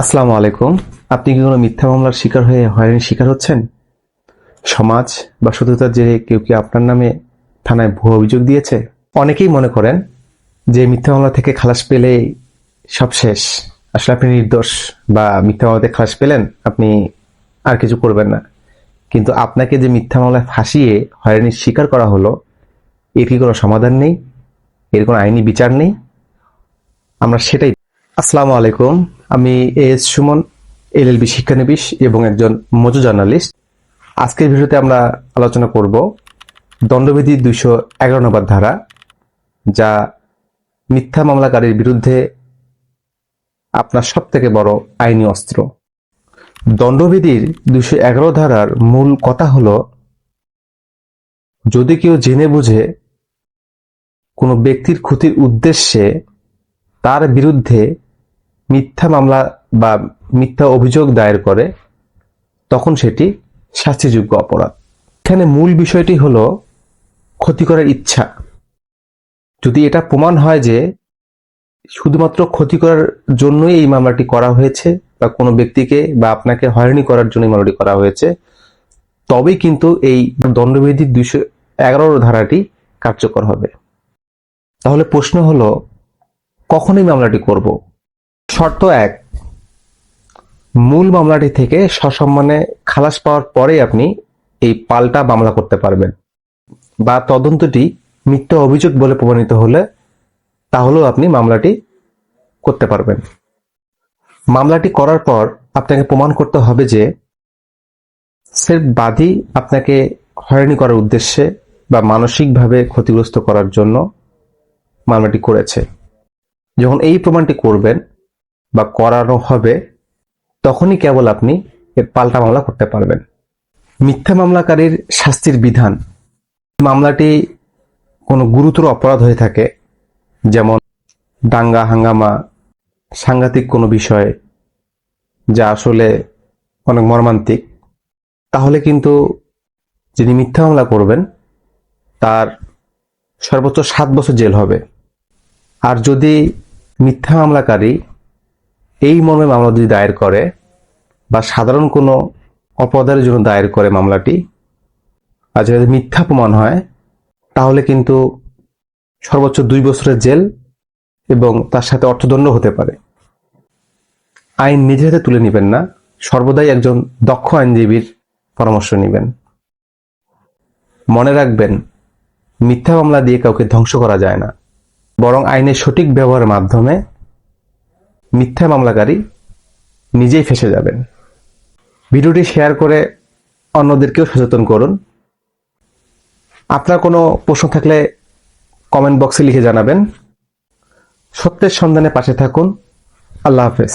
আসসালামু আলাইকুম। আপনি কি কোনো মিথ্যা মামলার শিকার হয়ে হয়রানির শিকার হচ্ছেন? সমাজ বা সততার জেরে কেউ কি আপনার নামে থানায় ভুয়া অভিযোগ দিয়েছে? অনেকেই মনে করেন যে মিথ্যা মামলা থেকে খালাস পেলে সব শেষ। আসলে আপনি নির্দোষ বা মিথ্যা মামলাতে খালাস পেলেন, আপনি আর কিছু করবেন না। কিন্তু আপনাকে যে মিথ্যা মামলায় ফাঁসিয়ে হয়রানির শিকার করা হলো, এর কি কোনো সমাধান নেই? এর কোনো আইনি বিচার নেই? আমরা সেটাই আসসালামু আলাইকুম। আমি এস সুমন এলএলবি শিক্ষানবিশ এবং একজন মজু জার্নালিস্ট। আজকের ভিডিওতে আমরা আলোচনা করব দণ্ডবিধি দুইশো এগারো নম্বর ধারা, যা মিথ্যা মামলাকারীর বিরুদ্ধে আপনার সব থেকে বড় আইনি অস্ত্র। দণ্ডবিধির দুইশো এগারো ধারার মূল কথা হল, যদি কেউ জেনে বুঝে কোনো ব্যক্তির ক্ষতির উদ্দেশ্যে তার বিরুদ্ধে মিথ্যা মামলা বা মিথ্যা অভিযোগ দায়ের করে, তখন সেটি শাস্তিযোগ্য অপরাধ। এখানে মূল বিষয়টি হলো ক্ষতি করার ইচ্ছা। যদি এটা প্রমাণ হয় যে শুধুমাত্র ক্ষতি করার জন্যই এই মামলাটি করা হয়েছে বা কোনো ব্যক্তিকে বা আপনাকে হয়রানি করার জন্য এই মামলাটি করা হয়েছে, তবেই কিন্তু এই দণ্ডবিধির দুইশো এগারো ধারাটি কার্যকর হবে। তাহলে প্রশ্ন হলো, কখন এই মামলাটি করব? শর্ত এক। মূল মামলাটি থেকে সসম্মানে খালাস পাওয়ার পরেই আপনি এই পাল্টা মামলা করতে পারবেন। বা তদন্তটি মিথ্যা অভিযোগ বলে প্রমাণিত হলে তাহলেও আপনি মামলাটি করতে পারবেন। মামলাটি করার পর আপনাকে প্রমাণ করতে হবে যে সেলফ বাদী আপনাকে হয়রানি করার উদ্দেশ্যে বা মানসিকভাবে ক্ষতিগ্রস্ত করার জন্য মামলাটি করেছে। যখন এই প্রমাণটি করবেন বা করানো হবে, তখনই কেবল আপনি এর পাল্টা মামলা করতে পারবেন। মিথ্যা মামলাকারীর শাস্তির বিধান। মামলাটি কোনো গুরুতর অপরাধ হয়ে থাকে, যেমন দাঙ্গা, হাঙ্গামা, সাংঘাতিক কোনো বিষয় যা আসলে অনেক মর্মান্তিক। তাহলে কিন্তু যিনি মিথ্যা মামলা করবেন, তার সর্বোচ্চ সাত বছর জেল হবে। আর যদি মিথ্যা মামলাকারী এই মর্মে মামলা যদি দায়ের করে বা সাধারণ কোনো অপরাধের জন্য দায়ের করে মামলাটি আর যদি মিথ্যা প্রমাণ হয়, তাহলে কিন্তু সর্বোচ্চ দুই বছরের জেল এবং তার সাথে অর্থদণ্ড হতে পারে। আইন নিজের হাতে তুলে নেবেন না, সর্বদাই একজন দক্ষ আইনজীবীর পরামর্শ নেবেন। মনে রাখবেন, মিথ্যা মামলা দিয়ে কাউকে ধ্বংস করা যায় না। বরং আইনের সঠিক ব্যবহারের মাধ্যমে মিথ্যা মামলাকারী নিজেই ফেসে যাবেন। ভিডিওটি শেয়ার করে অন্যদেরকেও সচেতন করুন। আপনার কোনো প্রশ্ন থাকলে কমেন্ট বক্সে লিখে জানাবেন। সত্যের সন্ধানে পাশে থাকুন। আল্লাহ হাফেজ।